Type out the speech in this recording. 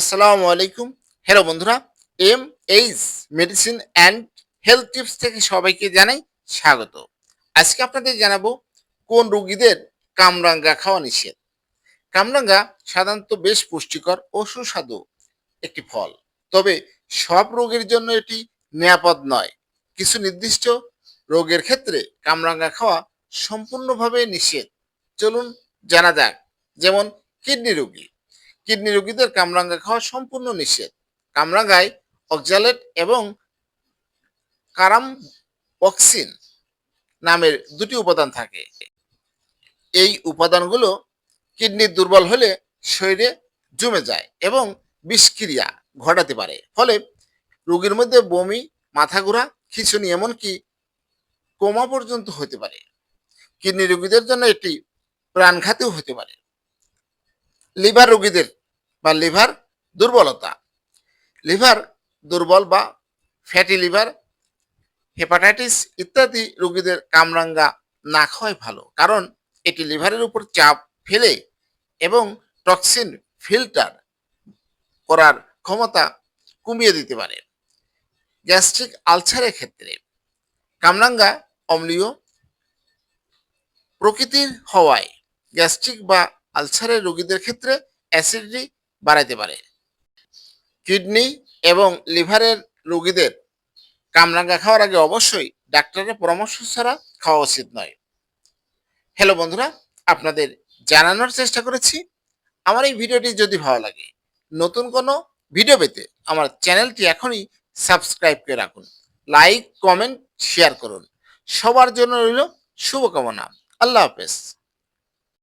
আসসালামু আলাইকুম। হ্যালো বন্ধুরা M H medicine and health tips থেকে সবাইকে জানাই স্বাগত। আজকে আপনাদের জানাব কোন রোগীদের কামরাঙ্গা খাওয়া নিষেধ। কামরাঙ্গা সাধারণত বেশ পুষ্টিকর ও সুস্বাদু একটি ফল। তবে সব রোগের জন্য এটি নিরাপদ নয়। কিছু নির্দিষ্ট রোগের ক্ষেত্রে কামরাঙ্গা খাওয়া সম্পূর্ণভাবে নিষেধ। চলুন জানা যাক, যেমন কিডনি রোগী। কিডনি রোগীদের কামরাঙ্গা খাওয়া সম্পূর্ণ নিষেধ। কামরাঙ্গায় অক্সালেট এবং কারাম অক্সিন নামের দুটি উপাদান থাকে। এই উপাদানগুলো কিডনি দুর্বল হলে শরীরে জমে যায় এবং বিষক্রিয়া ঘটাতে পারে। ফলে রোগীর মধ্যে বমি মাথা ঘোরা খিঁচুনি এমনকি কোমা পর্যন্ত হতে পারে। কিডনি রোগীদের জন্য এটি প্রাণঘাতীও হতে পারে। লিভার রোগীদের বা লিভার দুর্বলতা। লিভার দুর্বল বা ফ্যাটি লিভার, হেপাটাইটিস ইত্যাদি রোগীদের কামরাঙ্গা না খাওয়াই ভালো। কারণ এটি লিভারের উপর চাপ ফেলে এবং টক্সিন ফিল্টার করার ক্ষমতা কমিয়ে দিতে পারে। গ্যাস্ট্রিক আলসারের ক্ষেত্রে কামরাঙ্গা অম্লীয় প্রকৃতির হওয়ায় গ্যাস্ট্রিক বা আলসারের রোগীদের ক্ষেত্রে অ্যাসিডিটি বাড়াইতে পারে। কিডনি এবং লিভারের রোগীদের কামরাঙ্গা খাওয়ার আগে অবশ্যই ডাক্তারের পরামর্শ ছাড়া খাওয়া উচিত নয়। হ্যালো বন্ধুরা, আপনাদের জানানোর চেষ্টা করেছি। আমার এই ভিডিওটি যদি ভালো লাগে, নতুন কোনো ভিডিও পেতে আমার চ্যানেলটি এখনই সাবস্ক্রাইব করে রাখুন। লাইক কমেন্ট শেয়ার করুন। সবার জন্য রইল শুভকামনা। আল্লাহ হাফেজ।